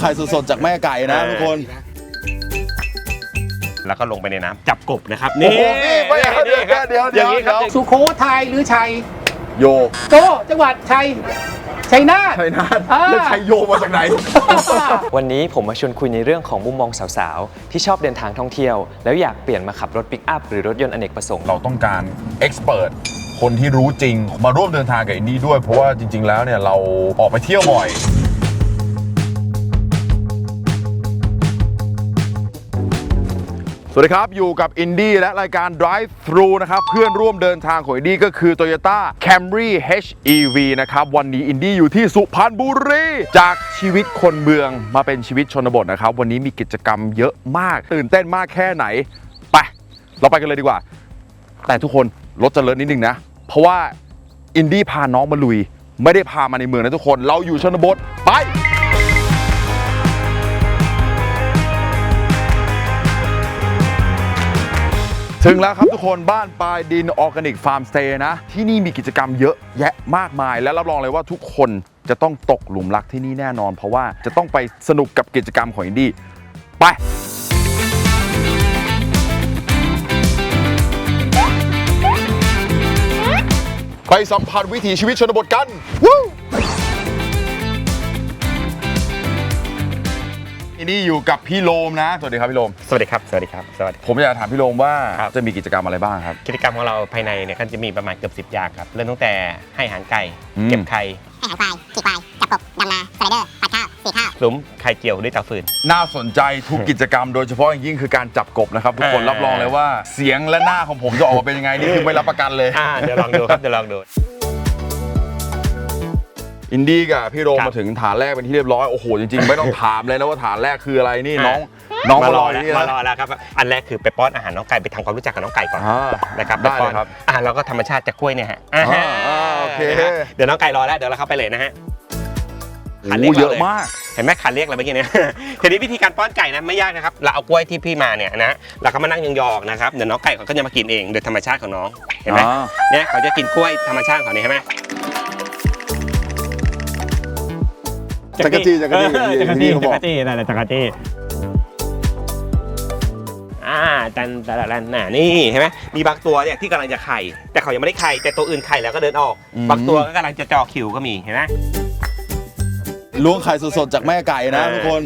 ไข่สดๆจากแม่ไก่นะทุกคน แล้วก็ลงไปในน้ำจับกบนะครับโอ้โหนี่ไม่เอาเดี๋ยวครับเดี๋ยวอเดี๋ยวย่างนี้ครับเดี๋ยวสุโขทัยหรือชัยโยโกจังหวัดชัยชัยนาทไทยนาทอ่า แล้วชัยโยมาจากไหน วันนี้ผมมาชวนคุยในเรื่องของมุมมองสาวๆ ที่ชอบเดินทางท่องเที่ยว แล้วอยากเปลี่ยนมาขับรถปิกอัพหรือรถยนต์อเนกประสงค์ เราต้องการเอ็กซ์เพรสคนที่รู้จริงมาร่วมเดินทางกับอินดี้ด้วย เพราะว่าจริง ๆ แล้วเนี่ยเราออกไปเที่ยวบ่อย สวัสดีครับ อยู่กับอินดี้และรายการ Drive Thru นะครับ เพื่อนร่วมเดินทางของอินดี้ก็คือ Toyota Camry HEV นะครับ วันนี้อินดี้อยู่ที่สุพรรณบุรี จากชีวิตคนเมืองมาเป็นชีวิตชนบทนะครับ วันนี้มีกิจกรรมเยอะมาก ตื่นเต้นมากแค่ไหน ไป เราไปกันเลยดีกว่า แต่ทุกคนรถจะเลิศนิดนึงนะ เพราะว่าอินดี้พาน้องมาลุย ไม่ได้พามาในเมืองนะทุกคน เราอยู่ชนบทไป ถึงแล้วครับทุกคนบ้านปลายดินออร์แกนิกฟาร์มสเตย์นะ ที่นี่มีกิจกรรมเยอะแยะมากมาย และรับรองเลยว่าทุกคนจะต้องตกหลุมรักที่นี่แน่นอน เพราะว่าจะต้องไปสนุกกับกิจกรรมของอินดี้ไป ไปสัมผัสวิถีชีวิตชนบทกันวู้ นดี้อยู่กับพี่โลมนะ สวัสดีครับพี่โลม สวัสดีครับ สวัสดีครับ สวัสดี ผมอยากถามพี่โลมว่าครับ จะมีกิจกรรมอะไรบ้างครับ กิจกรรมของเราภายในเนี่ยก็จะมีประมาณเกือบ 10 อย่างครับ เริ่มตั้งแต่ให้อาหารไก่ อืม เก็บไข่ให้อาหารควายขี่ควาย จับกบดำนาสไลเดอร์ปัดข้าวสีข้าว หลุมไข่เจียวด้วยเตาฟืน น่าสนใจทุกกิจกรรมโดยเฉพาะอย่างยิ่งคือการจับกบนะครับทุกคนเออ รับรองเลยว่าเสียงและหน้าของผมจะออกมาเป็นยังไงนี่คือไม่รับประกันเลย อ่าเดี๋ยวลองดูครับ เดี๋ยวลองดู อินดี้กับพี่โรมครับมาถึงฐานแรกเป็นที่เรียบร้อยโอ้โหจริงๆ ไม่ต้องถามเลยนะว่าฐานแรกคืออะไรนี่อะน้อง น้องมารรออแล้วนี่มารอนะแล้วครับ อันแรกคือไปป้อนอาหารน้องไก่ไปทำความรู้จักกับน้องไก่ก่อนอ่านะครับได้ปป้อนเลยครับ อาหารเราก็ธรรมชาติจากกล้วยเนี่ยฮะอ่าอ่าโอเค นะฮะเดี๋ยวน้องไก่รอแล้วเดี๋ยวเราเข้าไปเลยนะฮะ โอ้ขันโหเล็กเยอะเราเลยมาก เห็นไหมขันเรียกอะไรเมื่อกี้เนี่ย ทีนี้วิธีการป้อนไก่นะไม่ยากนะครับ เราเอากล้วยที่พี่มาเนี่ยนะเราก็มานั่งยองๆนะครับเดี๋ยวน้องไก่เขาก็จะมากินเองโดยธรรมชาติของน้องเห็นไหมอ่า เนี่ยเขาจะกินกล้วยธรรมชาติของเขาเนี่ยเห็นไหม จักรจี้จักรจี้เอออย่างที่เขาบอกจักรจี้นั่นแหละจักรจี้อ่าจันจันจันน่ะนี่เห็นไหมมีบางตัวเนี่ยที่กำลังจะไข่ แต่เขายังไม่ได้ไข่แต่ตัวอื่นไข่แล้วก็เดินออกอืมบางตัวก็กำลังจะจ่อคิวก็มีเห็นไหมล้วงไข่สดๆจากแม่ไก่นะเออทุกคน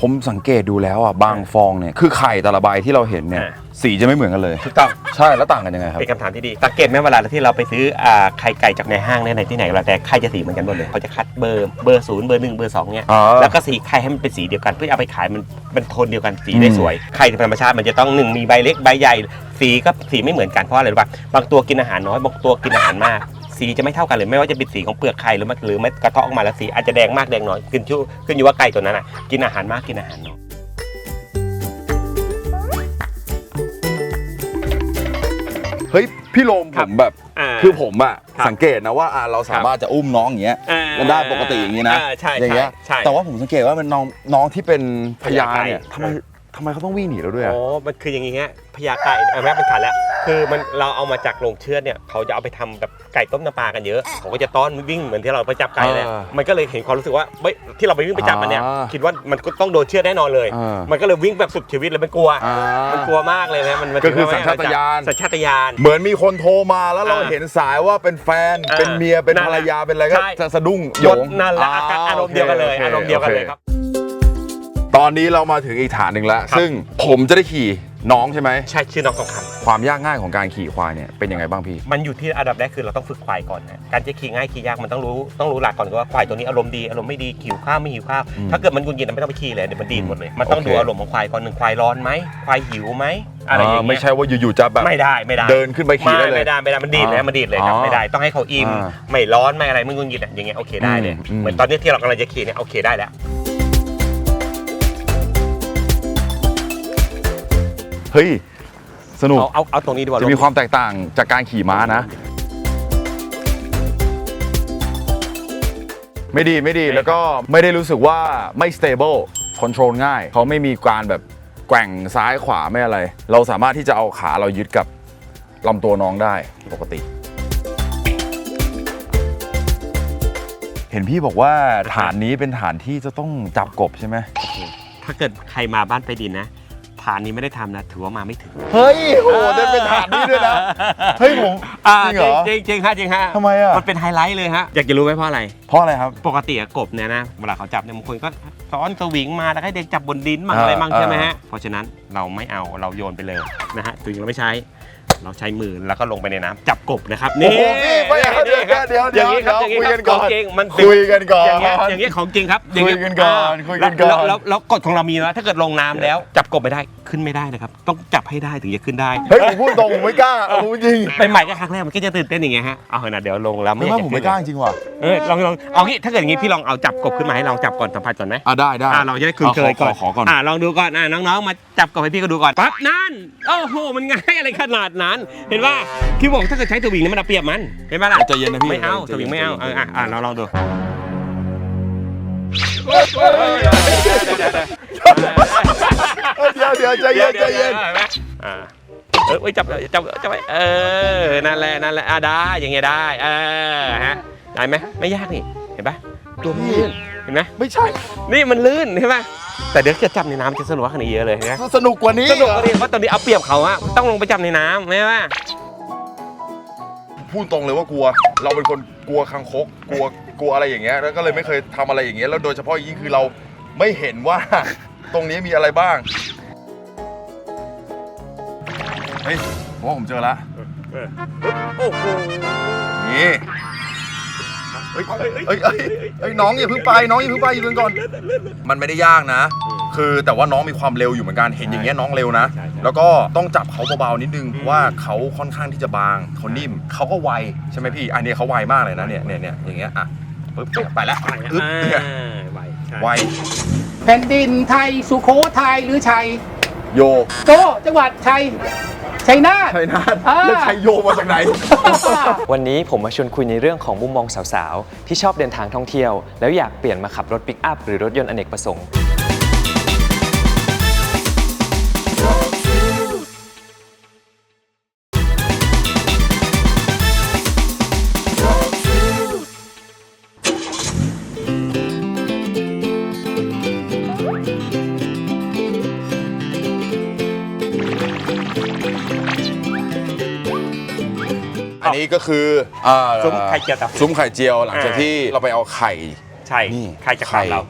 ผมสังเกตดูแล้วอะบางฟองเนี่ยคือไข่แต่ละใบที่เราเห็นเนี่ยอ่า สีจะไม่เหมือนกันเลย ถูกต้องใช่แล้วต่างกันยังไงครับ เป็นคำถามที่ดีสังเกตไหมเวลาที่เราไปซื้ออ่าไข่ไก่จากในห้างเนี่ยในที่ไหนก็แล้วแต่ไข่จะสีเหมือนกันหมดเลยเขาจะคัดเบอร์เบอร์ศูนย์เบอร์หนึ่งเบอร์สองเนี่ยอ๋อแล้วก็สีไข่ให้มันเป็นสีเดียวกันเพื่อเอาไปขายมันเป็นโทนเดียวกันสีได้อืมสวยไข่ธรรมชาติมันจะต้องหนึ่งมีใบเล็กใบใหญ่สีก็สีไม่เหมือนกันเพราะอะไรรู้ป่ะบางตัวกินอาหารน้อยบางตัวกินอาหารมาก สีจะไม่เท่ากันเลยไม่ว่าจะเป็นสีของเปลือกไข่หรือมันหรือไม่กระเทาะออกมาแล้วสีอาจจะแดงมากแดงน้อยขึ้นชื่อขึ้นอยู่ว่าไก่ตัวนั้นอะกินอาหารมากกินอาหารน้อย พี่โลมคผรับมแบบ อ่าคือผมอะครับสังเกตนะว่าอะเราสามารถจะอุ้มน้องอย่างเงี้ยอ่ากันได้ปกติอย่างงี้นะอ่าใช่อย่างเงี้ยใช่ใช่แต่ว่าผมสังเกตว่าเป็นน้องน้องที่เป็นพญาเนี่ยพญาไก่ทำไมทำไมเขาต้องวิ่งหนีเราด้วยอะอ๋อมันคืออย่างงี้ฮะพญาไก่เอาแม่เป็นขันแล้ว คือมันเราเอามาจากโรงเชือดเนี่ยเขาจะเอาไปทำแบบไก่ต้มน้ำปลากันเยอะเขาก็จะต้อนวิ่งเหมือนที่เราไปจับไก่เลยอ่ามันก็เลยเห็นความรู้สึกว่าเฮ้ยที่เราไปวิ่งไปจับมันเนี่ยอ่าคิดว่ามันก็ต้องโดนเชือดแน่นอนเลย อ่ามันก็เลยวิ่งแบบสุดชีวิตเลยมันกลัว อ่ามันกลัวมากเลยนะมันมันก็คือถึงสัญชาตญาณ สัญชาตญาณ เหมือนมีคนโทรมาแล้วเราอ่าเห็นสายว่าเป็นแฟนอ่าเป็นเมียเป็นนั่นภรแหรละยาเป็นอะไรก็ใช่ จะสะดุ้งโยยงศนั่นแหละอาการอารมณ์เดียวกันเลยโคอารมณ์เดียวกันเลยโอครับ ตอนนี้เรามาถึงอีกฐานหนึ่งแล้ว ครับ ซึ่งผมจะได้ขี่น้องใช่ไหม ใช่ชื่อน้องทองคำ ความยากง่ายของการขี่ควายเนี่ยเป็นยังไงบ้างพี่ มันอยู่ที่อันดับแรกคือเราต้องฝึกควายก่อนนะการจะขี่ง่ายขี่ยากมันต้องรู้ต้องรู้หลักก่อนว่าควายตัวนี้อารมณ์ดีอารมณ์ไม่ดีหิวข้าวไม่หิวข้าวอืมถ้าเกิดมันกุนกินไม่ต้องไปขี่เลยเดี๋ยวมันดีดหมดเลยมันต้องโอเค ดูอารมณ์ของควายก่อนหนึ่งควายร้อนไหมควายหิวไหมอะไรอย่างเงี้ยไม่ใช่ว่าอยู่ๆจะแบบไม่ได้ไม่ได้ เดินขึ้นไปขี่ได้เลย ไม่ได้ไม่ได้มันดีดเลยอ๋อมันดีดเลยครับอ๋อไม่ได้ต้องให้เขาอิ่มอ่าไม่ร้อนไม่อะไรมึงกุนกินอะอย่างเงี้ยโอเคได้เลยอืม เหมือนตอนนี้ที่เรากำลังจะขี่เนี่ยโอเคได้แล้วเฮ้ย สนุก เอาเอาเอาตรงนี้ดีกว่าจะมีความแตกต่างจากการขี่ม้านะ ไม่ดีไม่ดีแล้วก็ไม่ได้รู้สึกว่าไม่ stable control ง่าย เขาไม่มีการแบบแกว่งซ้ายขวาไม่อะไร เราสามารถที่จะเอาขาเรายึดกับลำตัวน้องได้ปกติ เห็นพี่บอกว่าฐานนี้เป็นฐานที่จะต้องจับกบใช่ไหมถ้าเกิดใครมาบ้านไปดินนะ ฐานนี้ไม่ได้ทำนะ ถือว่ามาไม่ถึงเฮ้ยโหได้เป็นฐานนี้ด้วยนะเฮ้ยผมอ่าจริงเหรอ จริงจริงฮะจริงฮะทำไมอะมันเป็นไฮไลท์เลยฮะ อยากจะรู้ไหมเพราะอะไร เพราะอะไรครับ ปกติอะกบเนี่ยนะ เวลาเขาจับเนี่ยบางคนก็ซ้อนสวิงมาแล้วให้เด็กจับบนดินมั่งอ่าอะไรมั่งใช่ไหมอ่าฮะ เพราะฉะนั้นเราไม่เอาเราโยนไปเลยนะฮะสวิงเราไม่ใช้ เราใช้มือแล้วก็ลงไปในน้ำจับกบนะครับโอ้โหพี่ไม่เอาเดี๋ยวครับเดี๋ยวอเดี๋ยวย่างนี้ครับเดี๋อยวย่างนี้ครับคุยกันก่อนของจริงมันคุยกันก่อนอย่างเงี้ยอย่างเงี้ยของจริงครับอย่างเงี้คุยกันก่อนคุยกันก่อน แล้วแล้วแล้วกฎของเรามีนะถ้าเกิดลงน้ำแล้ว จับกบไม่ได้ขึ้นไม่ได้นะครับ ต้องจับให้ได้ถึงจะขึ้นได้เฮ้ยผมพูดตรงผมไม่กล้าเอาจริงไปใหม่ก็ครั้งแรกมันก็จะตื่นเต้นอย่างเงี้ยฮะเอาเถอะนะเดี๋ยวลงแล้วไม่ไม่อยาว่ากจะผมไม่กล้าจริงว่ะเออลองลองเอางี้ถ้าเกิดอย่างงี้พี่ลองเอาจับกบขึ้นมาให้ลองจับก่อนสัมผัสก่อนไหม อะได้ได้ อ่าเราจะได้คุ้นเคยก่อนขอก่อนอ่าลองดูก่อนอ่าน้องๆมาจับกบให้พี่ก็ดูก่อนปั๊บนั่นโอ้โหมันง่ายอะไรขนาดนั้นเห็นป่ะพี่บอกถ้าเกิดใช้สวิงนี่มันเอาเปรียบมันเห็นป่ะล่ะใจเย็นนะพี่ไม่เอาใจสย็นวิงไม่เอาใจเอย็อนอะอะเราลองดูเดี๋ยวเดี๋ยวใจเย็นใจเย็นห็นไหมอ่าเออเว้ยจับจับจับไว้เออนั่นแหละนั่นแหละอะได้อย่างเงี้ยได้เออฮะได้ไหมไม่ยากนี่เห็นป่ะ ตัวมันลื่นเห็นไหมไม่ใช่ นี่มันลื่นใช่ไหมแต่เดี๋ยวจะจับในน้ำจะสนุกกว่านี้เยอะเลยนะสนุกกว่านี้สนุกกว่านี้เพราะตอนนี้เอาเปรียบเขาอะต้องลงไปจับในน้ำใช่ไหมพูดตรงเลยว่ากลัว เราเป็นคนกลัวคังคก กลัวกลัวอะไรอย่างเงี้ยแล้วก็เลยไม่เคยทำอะไรอย่างเงี้ยแล้วโดยเฉพาะยิ่งคือเราไม่เห็นว่าตรงนี้มีอะไรบ้างเฮ้ยผมว่าผมเจอแล้วโอ้โหนี่ เฮ้ยเฮ้ยเฮ้ยเฮ้ยเฮ้ยน้องอย่าเพิ่งไปน้องอย่าเพิ่งไปอยู่กันก่อน มันไม่ได้ยากนะ คือแต่ว่าน้องมีความเร็วอยู่เหมือนกันเห็นอย่างเงี้ยน้องเร็วนะแล้วก็ต้องจับเขาเบาๆนิดนึงเพราะว่าเขาค่อนข้างที่จะบางเขานิ่มเขาก็ไวใช่ไหมพี่อันนี้เขาไวมากเลยนะเนี่ยเนี่ยเนี่ยอย่างเงี้ยอะปึ๊บไปแล้วอึ๊บเนี่ยไวใช่ไวแผ่นดินไทยสุโขทัยหรือชัยโย โตจังหวัดชัย ชัยนาท ชัยนาทอ่า แล้วชัยโยมาจากไหน วันนี้ผมมาชวนคุยในเรื่องของมุมมองสาวๆ ที่ชอบเดินทางท่องเที่ยว แล้วอยากเปลี่ยนมาขับรถปิกอัพหรือรถยนต์อเนกประสงค์ ก็คืออ่าซุ้มไข่เจียวตับซุ้มไข่เจียวหลังจากอ่าที่เราไปเอาไข่ใช่นี่ใครจะขับเรา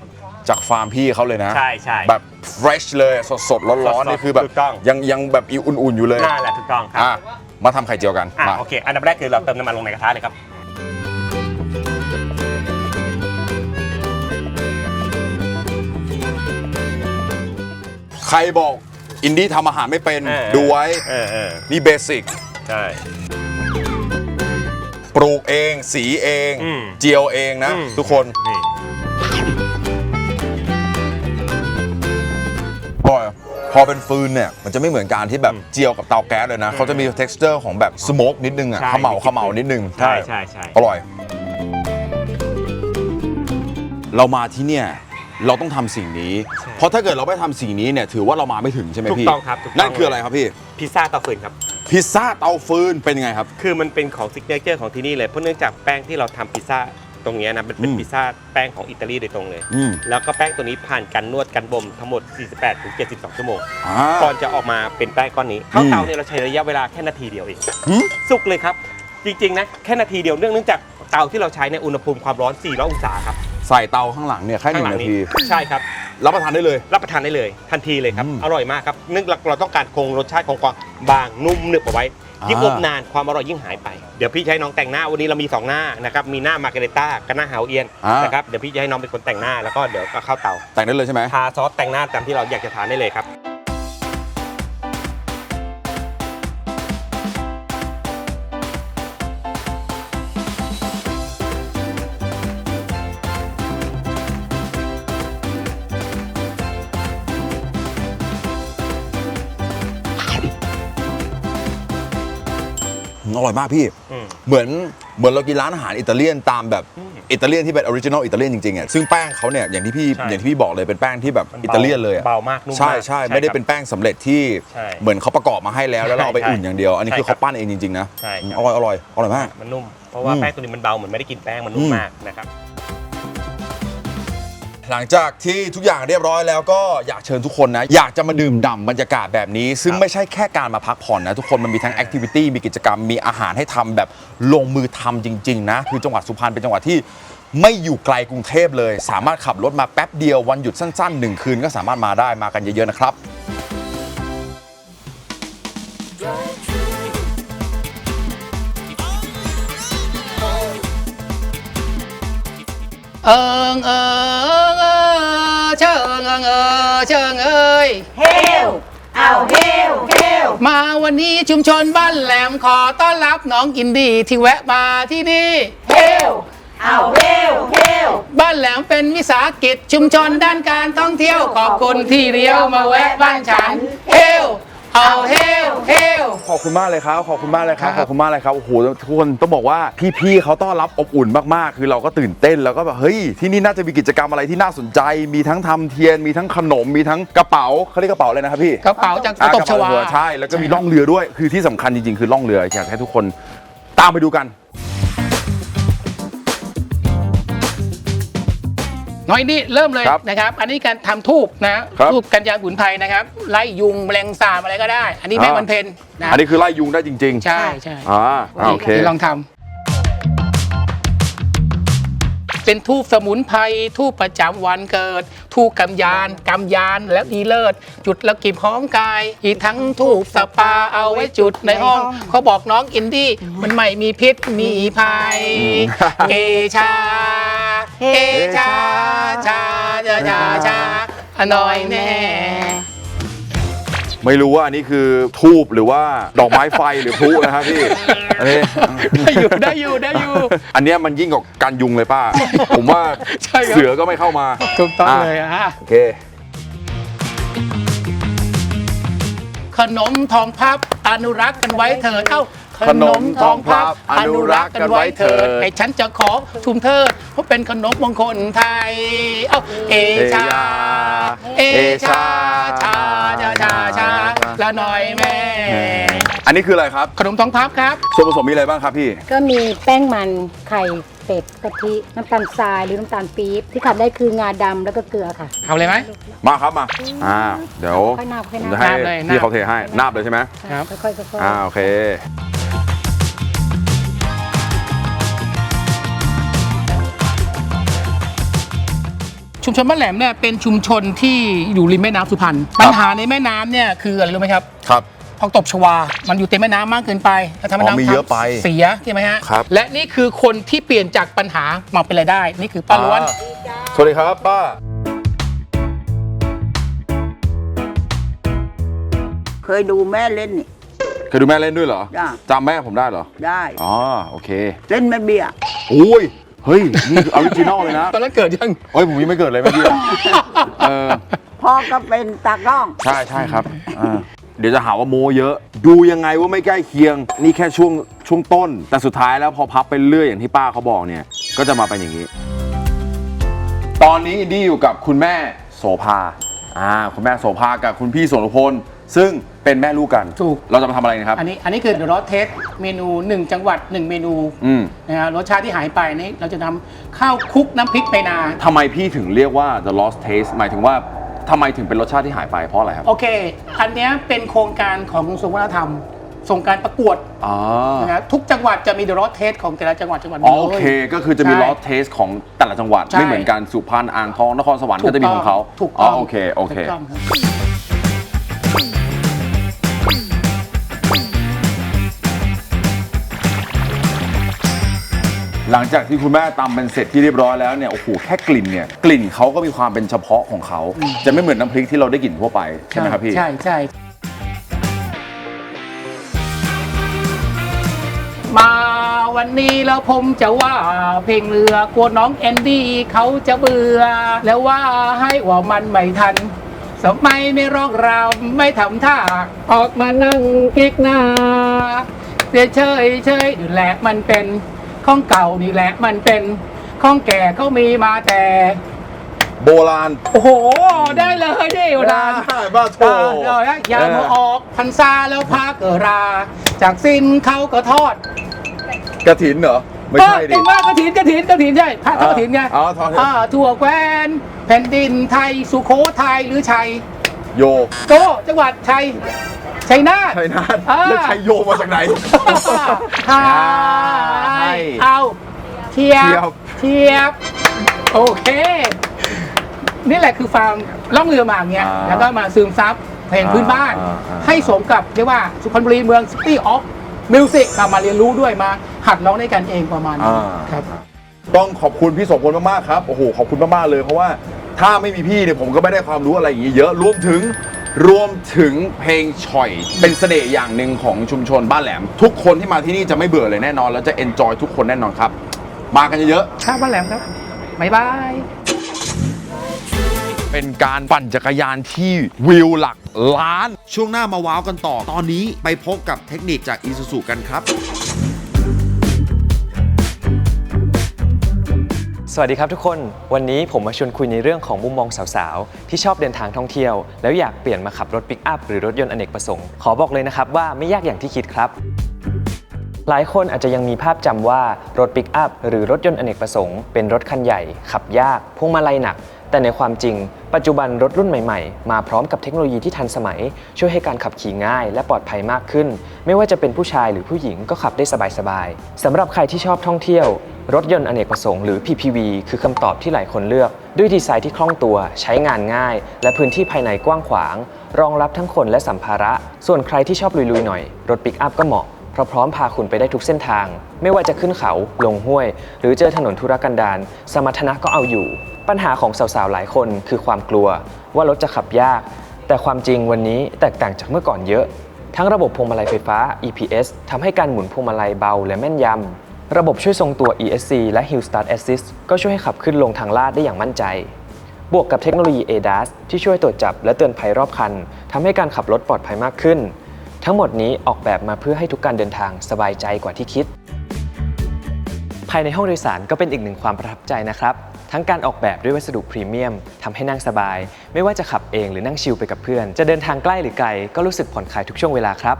จากฟาร์มพี่เขาเลยนะ ใช่ใช่แบบ fresh เลยสดสดๆร้อนสๆดๆนี่คือแบบถูกต้องยังยังแบบอีอุ่นๆอยู่เลยน่าแหละถูกต้องครัอะบมาทำไข่เจียวกันอะมาโอเคอันดับแรกคือเราเติมน้ำมันลงในกระทะเลยครับใครบอกอินดี้ทำอาหารไม่เป็นเออดูไว้เออเออนี่เบสิกใช่ป ลูกเอง สีเอง อืม เจียวเองนะอืมทุกคนนี่พอพอเป็นฟืนเนี่ย มันจะไม่เหมือนการที่แบบเจียวกับเตาแก๊สเลยนะ เขาจะมี texture ของแบบสโมกนิดนึงอะใช่เขม่าเขม่านิดนึงใช่ใช่ใช่ อร่อย เรามาที่เนี่ย เราต้องทำสิ่งนี้ เพราะถ้าเกิดเราไม่ทำสิ่งนี้เนี่ย ถือว่าเรามาไม่ถึงใช่ไหมถูกพี่ต้องครับถูกต้อง นั่นคืออะไรครับพี่ พิซซ่าเตาฟืนครับ พิซซ่าเตาฟืนเป็นยังไงครับ คือมันเป็นของซิกเนเจอร์ของที่นี่เลยเพราะเนื่องจากแป้งที่เราทำพิซซ่าตรงเนี้ยนะเป็นเป็นอืมพิซซ่าแป้งของอิตาลีโดยตรงเลย อืม แล้วก็แป้งตัวนี้ผ่านการนวดการบ่มทั้งหมด 48ถึง72 ชั่วโมง อ่า ก่อนจะออกมาเป็นแป้งก้อนนี้เข้าอืมเตาเนี่ยเราใช้ระยะเวลาแค่นาทีเดียวเองหืม สุกเลยครับ จริงๆนะแค่นาทีเดียวเนื่องเนื่องจากเตาที่เราใช้ในยอุณหภูมิความร้อน 400 องศาครับ ใส่เตาข้างหลังเนี่ยแค่หนึ่ข้างหลังนานี้ทีใช่ครับรับประทานได้เลย รับประทานได้เลย ทันทีเลยครับอืมอร่อยมากครับนึกเราต้องการคงรสชาติของความบางนุ่มหนึบเอาไว้ยิ่งอ่าอบนานความอร่อยยิ่งหายไป เดี๋ยวพี่จะให้น้องแต่งหน้าวันนี้เรามีสองหน้านะครับมีหน้ามาร์เกเรต้ากับหน้าฮาวเอียนอ่านนะครับเดี๋ยวพี่จะให้น้องเป็นคนแต่งหน้าแล้วก็เดี๋ยวก็เข้าเตาแต่งได้เลยใช่ไหมทาซอสแต่งหน้าตามที่เราอยากจะทานได้เลยครับ อร่อยมากพี่อืมเหมือนเหมือนเรากินร้านอาหารอิตาเลียนตามแบบอิตาเลียนที่เป็นออริจินอลอิตาเลียนจริงๆอะซึ่งแป้งเขาเนี่ยอย่างที่พี่ใช่อย่างที่พี่บอกเลยเป็นแป้งที่แบบมันอิเบาตาเลียนเลยอะเบามากนุ่มใช่มากใช่ใช่ไม่ได้ครับเป็นแป้งสำเร็จที่ใช่เหมือนเขาประกอบมาให้แล้วแล้วเราเอาไปใช่อุ่นอย่างเดียว อันนี้ใช่คือครัเขาบปั้นเองจริงๆนะใช่อืมครัอบร่อยอร่อยอร่อยมากมันนุ่มเพราะว่าอืมแป้งตัวนี้มันเบาเหมือนไม่ได้กินแป้งมันนุ่อืมมมากนะครับ หลังจากที่ทุกอย่างเรียบร้อยแล้วก็อยากเชิญทุกคนนะ อยากจะมาดื่มด่ำบรรยากาศแบบนี้ ซึ่งไม่ใช่แค่การมาพักผ่อนนะ ทุกคนมันมีทั้งแอคทิวิตี้มีกิจกรรมมีอาหารให้ทำแบบลงมือทำจริง ๆ นะ คือจังหวัดสุพรรณเป็นจังหวัดที่ไม่อยู่ไกลกรุงเทพเลย สามารถขับรถมาแป๊บเดียววันหยุดสั้นๆหนึ่งคืนก็สามารถมาได้มากันเยอะๆนะครับ เอิงเอิ เชิงเอ้ย เฮลเอาเฮลเฮลมาวันนี้ชุมชนบ้านแหลมขอต้อนรับน้องอินดีที่แวะมาที่นี่ เฮลเอาเฮลเฮลบ้านแหลมเป็นวิสาหกิจชุมชนด้านการท่องเที่ยวขอบคุณที่เลี้ยวมาแวะบ้านฉัน เฮล เอาเฮลเฮลขอบคุณมากเลยครับ ขอบคุณมากเลยครับครับ ขอบคุณมากเลยครับโอ้โหทุกคนต้องบอกว่าพี่ๆเขาต้อนรับอบอุ่นมากๆ คือเราก็ตื่นเต้นแล้วก็แบบเฮ้ยที่นี่น่าจะมีกิจกรรมอะไรที่น่าสนใจ มีทั้งทำเทียนมีทั้งขนมมีทั้งกระเป๋าเขาเรียกกระเป๋าเลยนะครับพี่กระเป๋าจากอะตบชวากระเป๋เรือใช่แล้วก็มีล่องเรือด้วย คือที่สำคัญจริงๆ คือล่องเรืออยากให้ทุกคนตามไปดูกัน น้อยนี่เริ่มเลยครับนะครับ อันนี้การทำทูบนะครับทูบกันยาบุญไพรนะครับ ไล่ยุงแมลงสาบอะไรก็ได้ อันนี้แม่อ่าวันเพ็ญนะอันนี้คือไล่ยุงได้จริงใช่ใช่ๆอ่าอ่าโอเคนี่ลองทำ เป็นทูบสมุนไพรทูบประจำวันเกิด ทูบกำยานกำยานและดีเลิศจุดแล้วกลิบหอมกาย อีกทั้งทูบสปาเอาไว้จุดในห้อง เขาบอกน้องอินดี้มันไม่มีพิษมีภัยเอชาเอชาชาชาชาชาอน่อยแน่ ไม่รู้ว่าอันนี้คือทูบหรือว่าดอกไม้ไฟหรือพลุนะครับพี่อันนี้ ได้อยู่ได้อยู่ได้อยู่ อันเนี้ยมันยิ่งกว่าการยุงเลยป้า ผมว่าใช่ครับ เสือก็ไม่เข้ามาถูกต้องเลยอะ โอเค ขนมทองพับอนุรักษ์กันไว้เถิดเอ้า ขนมทองพับอนุรักษ์กันไว้เถิดไอ้ฉันจะขอทุมเทิดเพราะเป็นขนมมงคลไทย เอ้าเอชา เอชา ชาชาชาชาละหน่อยแม่ อันนี้คืออะไรครับ ขนมทองพับครับ ส่วนผสมมีอะไรบ้างครับพี่ ก็มีแป้งมันไข่เป็ดกะทิน้ำตาลทรายหรือน้ำตาลปี๊บที่ขาดได้คืองาดำแล้วก็เกลือค่ะ เอาเลยไหม มาครับมาอ่าเดี๋ยวค่อยนาบค่อยผมนาจะบให้นาบเลยพี่นาบเขาเทให้นาบเลยใช่ไหมครับค่อยๆค่อยๆ อ่าโอเค ชุมชนบ้านแหลมเนี่ยเป็นชุมชนที่อยู่ริมแม่น้ำสุพรรณปัญหาในแม่น้ำเนี่ยคืออะไรรู้ไหมครับครับผักตบชวา มันอยู่เต็มแม่น้ำมากเกินไปแล้วทำให้อ๋อมีน้ำเยอะไปเสียใช่ไหมฮะครับ และนี่คือคนที่เปลี่ยนจากปัญหามาเป็นรายได้ นี่คือป้าล้วนอ่าสวัสดีครับป้า เคยดูแม่เล่นนี่ เคยดูแม่เล่นด้วยเหรอจ้ะ จำแม่ผมได้เหรอได้ อ๋อโอเค เล่นแม่เบี้ยโอ้ย เฮ้ย นี่คือออริจินอลเลยนะตอนนั้นเกิดยัง เฮ้ยผมยังไม่เกิดเลยเมื่อกี้เออพ่อก็เป็นตากล้อง ใช่ใช่ครับอ่าเดี๋ยวจะหาว่าโมเยอะ ดูยังไงว่าไม่ใกล้เคียง นี่แค่ช่วงช่วงต้น แต่สุดท้ายแล้วพอพับไปเรื่อยอย่างที่ป้าเขาบอกเนี่ย ก็จะมาเป็นอย่างนี้ ตอนนี้อินดี้อยู่กับคุณแม่โสภาอ่าคุณแม่โสภากับคุณพี่โสรพล ซึ่งเป็นแม่ลูกกันถูก เราจะมาทำอะไรนะครับ อันนี้อันนี้คือเดอะรสเทสเมนู 1 จังหวัด 1 เมนูอืมนะฮะรสชาติที่หายไปนี่เราจะทำข้าวคลุกน้ำพริกไปนา ทำไมพี่ถึงเรียกว่า the lost taste หมายถึงว่าทำไมถึงเป็นรสชาติที่หายไปเพราะอะไรครับโอเค อันเนี้ยเป็นโครงการของกระทรวงวัฒนธรรม ส่งการประกวดอ๋อนะฮะทุกจังหวัดจะมีเดอะรอเทสของแต่ละจังหวัดจังหวัดหอ๋นึ่องโอเลยเค ก็คือจะมี ใช่ลอสเทสของแต่ละจังหวัด ใช่ไม่เหมือนกันสุพรรณอ่างทองนครสวรรค์ก็จะมีของเขาถูกต้องโอเคโอเค ถูกต้องครับ หลังจากที่คุณแม่ตำเป็นเสร็จที่เรียบร้อยแล้วเนี่ยโอ้โหแค่กลิ่นเนี่ยกลิ่นเขาก็มีความเป็นเฉพาะของเขา จะไม่เหมือนน้ำพริกที่เราได้กลิ่นทั่วไปใช่ไหมครับพี่ ใช่ใช่มาวันนี้แล้วผมจะว่าเพลงเรือกลัวน้องแอนดี้เขาจะเบื่อ แล้วว่าให้ว่ามันไม่ทันสมัยไม่ร้องรำไม่ทำท่า ออกมานั่งเก๊กหน้าเดี๋ยวเฉยเฉยนี่แหละมันเป็น ของเก่านี่แหละมันเป็นของแก่เขามีมาแต่ โบราณ โอ้โห ได้เลยได้เวลาได้บ้าโถเอาเลยอย่ามาออกพันซาแล้วพาเกิดรา จากสิ้นเขาก็ทอดกระถินเหรอ ไม่ใช่เออดิเก่งมากกระถินกระถินกระถินใช่พระทอดกระถินไงอ๋อทอดกฐินอ่าทั่วแคว้นแผ่นดินไทยสุโขทัยหรือชัยโยโกจังหวัดชัย ชัยนาท ชัยนาทอ่า แล้วชัยโยมาจากไหนใช่เอาเทียเทียบ บเทียบ โอเค นี่แหละคือฟาร์มล่องเรือมาอย่างเงี้ย อ่าแล้วก็มาซึมซับเพลงพื้นบ้าน อ่าอ่า ให้สมกับเรียกว่าสุพรรณบุรีเมือง City of Music เรามาเรียนรู้ด้วยมาหัดร้องด้วยกันเองประมาณนี้อ่าครับ ต้องขอบคุณพี่สมพลมากๆครับ โอ้โห ขอบคุณมากๆเลย เพราะว่าถ้าไม่มีพี่เนี่ยผมก็ไม่ได้ความรู้อะไรอย่างนี้เยอะ รวมถึง รวมถึงเพลงฉ่อย เป็นเสน่ห์อย่างหนึ่งของชุมชนบ้านแหลม ทุกคนที่มาที่นี่จะไม่เบื่อเลยแน่นอน แล้วจะเอนจอยทุกคนแน่นอนครับ มากันเยอะครับบ้านแหลมครับบ๊ายบายๆเป็นการปั่นจักรยานที่วิวหลักล้าน ช่วงหน้ามาว้าวกันต่อ ตอนนี้ไปพบกับเทคนิคจาก i s u z u กันครับ สวัสดีครับทุกคน วันนี้ผมมาชวนคุยในเรื่องของมุมมองสาวๆ ที่ชอบเดินทางท่องเที่ยว แล้วอยากเปลี่ยนมาขับรถปิกอัพหรือรถยนต์อเนกประสงค์ ขอบอกเลยนะครับว่าไม่ยากอย่างที่คิดครับ หลายคนอาจจะยังมีภาพจำว่ารถปิกอัพหรือรถยนต์อเนกประสงค์เป็นรถคันใหญ่ ขับยากพวงมาลัยหนัก แต่ในความจริง ปัจจุบันรถรุ่นใหม่ๆ มาพร้อมกับเทคโนโลยีที่ทันสมัย ช่วยให้การขับขี่ง่าย และปลอดภัยมากขึ้น ไม่ว่าจะเป็นผู้ชายหรือผู้หญิงก็ขับได้สบายๆสำหรับใครที่ชอบท่องเที่ยว รถยนต์อเนกประสงค์หรือ PPV คือคำตอบที่หลายคนเลือก ด้วยดีไซน์ที่คล่องตัว ใช้งานง่าย และพื้นที่ภายในกว้างขวาง รองรับทั้งคนและสัมภาระ ส่วนใครที่ชอบลุยๆหน่อย รถปิกอัพก็เหมาะเพราะพร้อมพาคุณไปได้ทุกเส้นทาง ไม่ว่าจะขึ้นเขาลงห้วย หรือเจอถนนธุรกันดารสมรรถนะก็เอาอยู่ ปัญหาของสาวๆหลายคนคือความกลัว ว่ารถจะขับยาก แต่ความจริงวันนี้แตกต่างจากเมื่อก่อนเยอะ ทั้งระบบพวงมาลัยไฟฟ้า EPS ทำให้การหมุนพวงมาลัยเบาและแม่นยำ ระบบช่วยทรงตัว ESC และ Hill Start Assist ก็ช่วยให้ขับขึ้นลงทางลาดได้อย่างมั่นใจ บวกกับเทคโนโลยี ADAS ที่ช่วยตรวจจับและเตือนภัยรอบคันทำให้การขับรถปลอดภัยมากขึ้น ทั้งหมดนี้ออกแบบมาเพื่อให้ทุกการเดินทางสบายใจกว่าที่คิด ภายในห้องโดยสารก็เป็นอีกหนึ่งความประทับใจนะครับ ทั้งการออกแบบด้วยวัสดุพรีเมียมทำให้นั่งสบาย ไม่ว่าจะขับเองหรือนั่งชิลไปกับเพื่อน จะเดินทางใกล้หรือไกลก็รู้สึกผ่อนคลายทุกช่วงเวลาครับ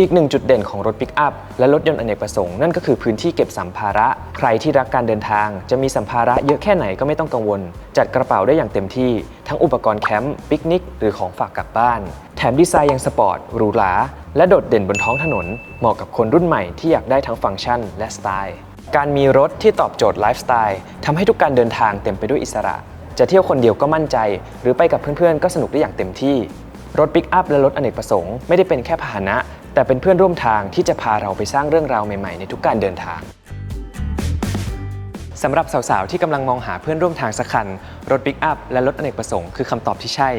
อีกหนึ่งจุดเด่นของรถปิกอัพและรถยนต์อเนกประสงค์นั่นก็คือพื้นที่เก็บสัมภาระ ใครที่รักการเดินทาง จะมีสัมภาระเยอะแค่ไหนก็ไม่ต้องกังวล จัดกระเป๋าได้อย่างเต็มที่ ทั้งอุปกรณ์แคมป์ปิกนิก หรือของฝากกลับบ้าน แถมดีไซน์ยังสปอร์ตหรูหราและโดดเด่นบนท้องถนน เหมาะกับคนรุ่นใหม่ที่อยากได้ทั้งฟังก์ชันและสไตล์การมีรถที่ตอบโจทย์ไลฟ์สไตล์ทำให้ทุกการเดินทางเต็มไปด้วยอิสระ จะเที่ยวคนเดียวก็มั่นใจ หรือไปกับเพื่อนๆ ก็สนุกได้อย่างเต็มที่ รถปิกอัพและรถอเนกประสงค์ไม่ได้เป็นแค่พาหนะ แต่เป็นเพื่อนร่วมทางที่จะพาเราไปสร้างเรื่องราวใหม่ๆ ในทุกการเดินทางสำหรับสาวๆ ที่กำลังมองหาเพื่อนร่วมทางสักคัน รถปิกอัพและรถอเนกประสงค์คือคำตอบที่ใช่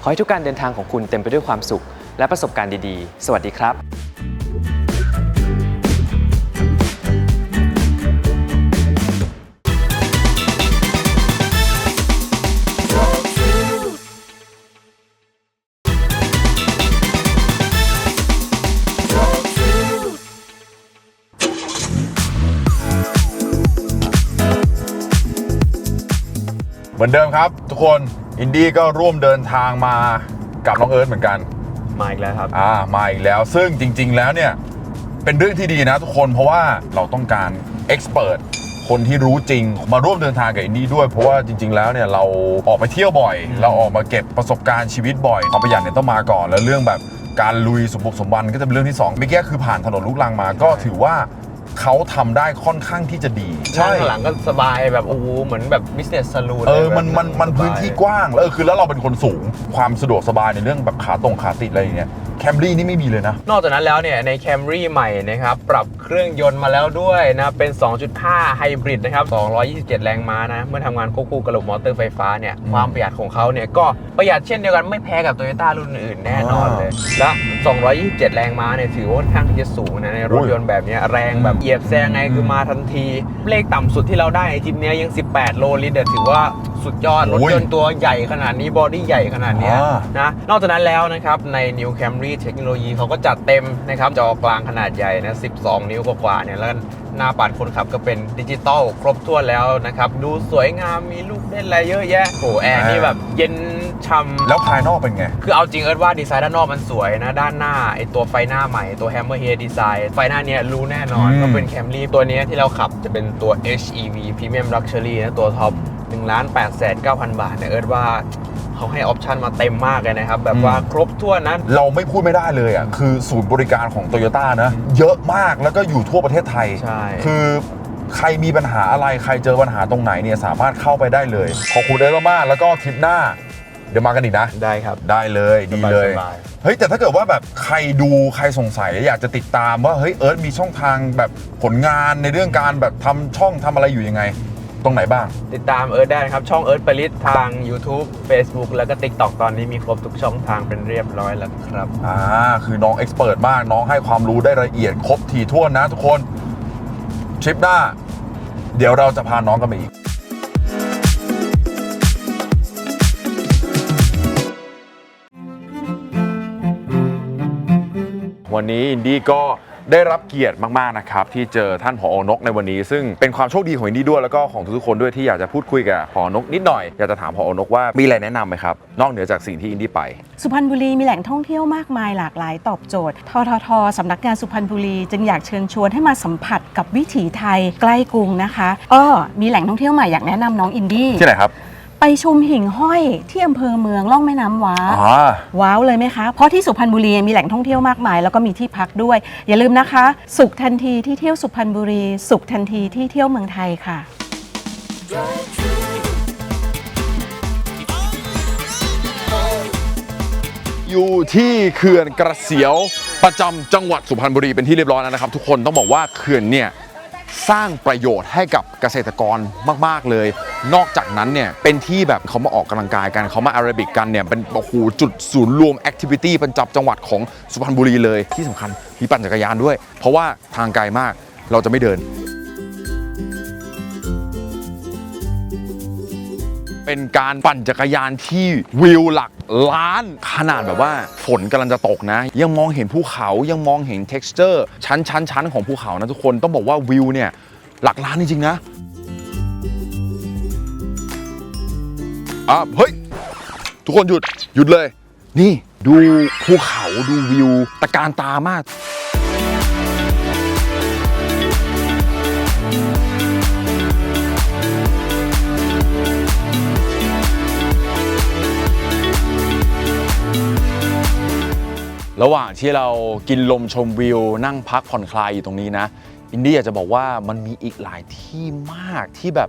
ขอให้ทุกการเดินทางของคุณเต็มไปด้วยความสุข และประสบการณ์ดีๆ สวัสดีครับ มือนเดิมครับ ทุกคนอินดี้ก็ร่วมเดินทางมากับน้องเอิร์ธเหมือนกัน มาอีกแล้วครับ อ่ามาอีกแล้วซึ่งจริง ๆ แล้วเนี่ย เป็นเรื่องที่ดีนะทุกคนเพราะว่าเราต้องการเอ็กซ์เพรสคนที่รู้จริงมาร่วมเดินทางกับอินดี้ด้วยเพราะว่าจริง ๆ แล้วเนี่ยเราออกไปเที่ยวบ่อย เราออกมาเก็บประสบการณ์ชีวิตบ่อยความประหยัดเนี่ยต้องมาก่อนแล้วเรื่องแบบการลุยสมบุกสมบันก็จะเป็นเรื่องที่สองเมื่อกี้คือผ่านถนนลูกรังมาก็ถือว่า เขาทำได้ค่อนข้างที่จะดีข้างหลังก็สบายแบบโอ้โหเหมือนแบบ business saloon เออลยมันมันมันสบายพื้นที่กว้างแล้วเออคือแล้วเราเป็นคนสูงความสะดวกสบายในเรื่องแบบขาตรงขาติดอะไรอย่างเงี้ยแคมรี่นี่ไม่มีเลยนะ นอกจากนั้นแล้วเนี่ยใน Camry ใหม่นะครับปรับเครื่องยนต์มาแล้วด้วยนะเป็น 2.5 ไฮบริดนะครับ 227 แรงม้านะ เมื่อทำงานควบคู่กับระบบมอเตอร์ไฟฟ้าเนี่ยความประหยัดของเขาเนี่ยก็ประหยัดเช่นเดียวกันไม่แพ้กับ Toyota รุ่นอื่นแน่นอนเลย และ 227 แรงม้าเนี่ยถือว่าค่อนข้างที่จะสูงนะในรถยนต์แบบเนี้ยแรงแบบเหยียบแซงไงคือมาทันที เลขต่ำสุดที่เราได้ในทริปเนี้ยยัง 18 โลลิตรเนี่ยถือว่า สุดยอด รถยนต์ตัวใหญ่ขนาดนี้บอดี้ใหญ่ขนาดเนี้ยอ่านะนอกจากนั้นแล้วนะครับ ใน New Camry เทคโนโลยีเขาก็จัดเต็มนะครับ จอกลางขนาดใหญ่นะ 12 นิ้วกว่าๆเนี่ยแล้วหน้าปัดคนขับก็เป็นดิจิตอลครบถ้วนแล้วนะครับ ดูสวยงามมีลูกเล่นอะไรเยอะแยะโอ้แอร์นี่แบบเย็นช่ำแล้วภายนอกเป็นไง คือเอาจริงเอิร์ธว่าดีไซน์ด้านนอกมันสวยนะ ด้านหน้าไอตัวไฟหน้าใหม่ตัว Hammerhead Design ไฟหน้าเนี้ยรู้แน่นอนอืมก็เป็น Camry ตัวเนี้ยที่เราขับจะเป็นตัว HEV Premium Luxury นะตัวท็อป 1ล้าน8แสน9,000บาทเนี่ยเอิร์ธว่าเขาให้ออปชันมาเต็มมากเลยนะครับ แบบว่าครบถ้วนนะเราไม่พูดไม่ได้เลยอะคือศูนย์บริการของโตโยต้านะ เยอะมากแล้วก็อยู่ทั่วประเทศไทย ใช่ คือใครมีปัญหาอะไรใครเจอปัญหาตรงไหนเนี่ยสามารถเข้าไปได้เลย ขอบคุณเอิร์ธมากๆแล้วก็ทริปหน้า เดี๋ยวมากันอีกนะ ได้ครับ ได้เลยดีเลย สบาย เฮ้ยแต่ถ้าเกิดว่าแบบใครดูใครสงสัยอยากจะติดตามว่าเฮ้ยเอิร์ธมีช่องทางแบบผลงานในเรื่องการแบบทำช่องทำอะไรอยู่ยังไง ตรงไหนบ้าง ติดตามเอิร์ธได้นะครับ ช่องเอิร์ธปริศทาง YouTube Facebook แล้วก็ TikTok ตอนนี้มีครบทุกช่องทางเป็นเรียบร้อยแล้วครับ อ่า คือน้องเอ็กซ์เพรสมาก น้องให้ความรู้ได้ละเอียดครบถี่ถ้วนนะทุกคนทริปหน้า เดี๋ยวเราจะพาน้องกันไปอีกวันนี้อินดี้ก็ ได้รับเกียรติมากๆนะครับที่เจอท่านผออนกในวันนี้ ซึ่งเป็นความโชคดีของอินดี้ด้วยแล้วก็ของทุกๆคนด้วยที่อยากจะพูดคุยกับผออนกนิดหน่อยอยากจะถามผออนกว่ามีอะไรแนะนำไหมครับนอกเหนือจากสิ่งที่อินดี้ไป สุพรรณบุรีมีแหล่งท่องเที่ยวมากมายหลากหลายตอบโจทย์ทททสำนักงานสุพรรณบุรี จึงอยากเชิญชวนให้มาสัมผัสกับวิถีไทยใกล้กรุงนะคะอ้อมีแหล่งท่องเที่ยวใหม่อยากแนะนำน้องอินดี้ที่ไหนครับ ไปชมหิ่งห้อยที่อำเภอเมืองล่องแม่น้ำว้า อ๋อ ว้าวเลยไหมคะ เพราะที่สุพรรณบุรีมีแหล่งท่องเที่ยวมากมาย แล้วก็มีที่พักด้วย อย่าลืมนะคะ สุขทันทีที่เที่ยวสุพรรณบุรี สุขทันทีที่เที่ยวเมืองไทยค่ะ อยู่ที่เขื่อนกระเสียวประจำจังหวัดสุพรรณบุรีเป็นที่เรียบร้อยแล้วนะครับ ทุกคนต้องบอกว่าเขื่อนเนี่ย สร้างประโยชน์ให้กับเกษตรกรมาก ๆ เลย นอกจากนั้นเนี่ยเป็นที่แบบเขามาออกกำลังกายกันเขามาอารบิกกันเนี่ยเป็นโอ้โหจุดศูนย์รวมแอคทิวิตี้ประจำจังหวัดของสุพรรณบุรีเลยที่สำคัญมีปั่นจักรยานด้วย เพราะว่าทางไกลมากเราจะไม่เดิน เป็นการปั่นจักรยานที่วิวหลักล้านขนาดแบบว่าฝนกำลังจะตกนะ ยังมองเห็นภูเขายังมองเห็น t e x t อร์ชั้นชั้นชั้นของภูเขานะทุกคนต้องบอกว่าวิวเนี่ยหลักล้านจริงๆนะอะเฮ้ย ทุกคนหยุดหยุดเลย นี่ดูภูเขาดูวิวตะการตามาก ระหว่างที่เรากินลมชมวิว นั่งพักผ่อนคลายอยู่ตรงนี้นะ อินดี้อยากจะบอกว่ามันมีอีกหลายที่มากที่แบบ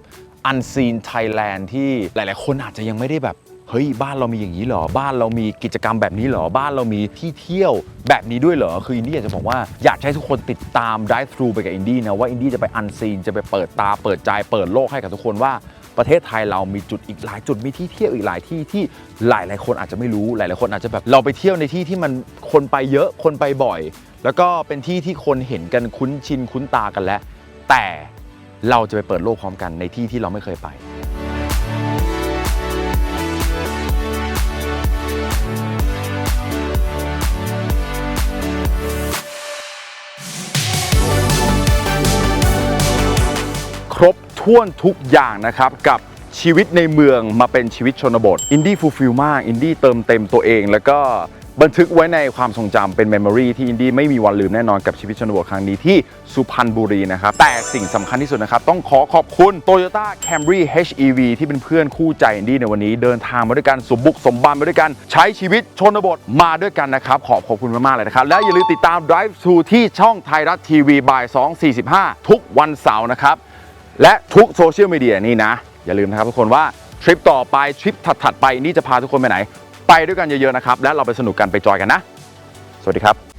unseen Thailand ที่หลาย ๆ คนอาจจะยังไม่ได้แบบ เฮ้ย บ้านเรามีอย่างนี้เหรอ บ้านเรามีกิจกรรมแบบนี้เหรอ บ้านเรามีที่เที่ยวแบบนี้ด้วยเหรอ คืออินดี้อยากจะบอกว่าอยากให้ทุกคนติดตาม Drive Thru ไปกับอินดี้นะว่าอินดี้จะไป unseen จะไปเปิดตาเปิดใจเปิดโลกให้กับทุกคนว่า ประเทศไทยเรามีจุดอีกหลายจุดมีที่เที่ยวอีกหลายที่ที่หลายหลายคนอาจจะไม่รู้หลายหลายคนอาจจะแบบเราไปเที่ยวในที่ที่มันคนไปเยอะคนไปบ่อย แล้วก็เป็นที่ที่คนเห็นกันคุ้นชินคุ้นตากันแล้ว แต่เราจะไปเปิดโลกพร้อมกันในที่ที่เราไม่เคยไป ครบถ้วนทุกอย่างนะครับ กับชีวิตในเมืองมาเป็นชีวิตชนบท อินดี้ฟูลฟิลมาก อินดี้เติมเต็มตัวเอง แล้วก็บันทึกไว้ในความทรงจำเป็นเมมโมรีที่อินดี้ไม่มีวันลืมแน่นอนกับชีวิตชนบทครั้งนี้ที่สุพรรณบุรีนะครับ แต่สิ่งสำคัญที่สุดนะครับ ต้องขอขอบคุณ Toyota Camry HEV ที่เป็นเพื่อนคู่ใจอินดี้ในวันนี้ เดินทางมาด้วยกันสมบุกสมบันมาด้วยกัน ใช้ชีวิตชนบทมาด้วยกันนะครับ ขอบขอบคุณมากๆเลยนะครับ และอย่าลืมติดตาม Drive to ที่ช่องไทยรัฐทีวีบ่าย2.45 ทุกวันเสาร์นะครับ และทุกโซเชียลมีเดียนี่นะ อย่าลืมนะครับทุกคนว่าทริปต่อไปทริปถัดๆไปนี่จะพาทุกคนไปไหน ไปด้วยกันเยอะๆนะครับ และเราไปสนุกกันไปจอยกันนะ สวัสดีครับ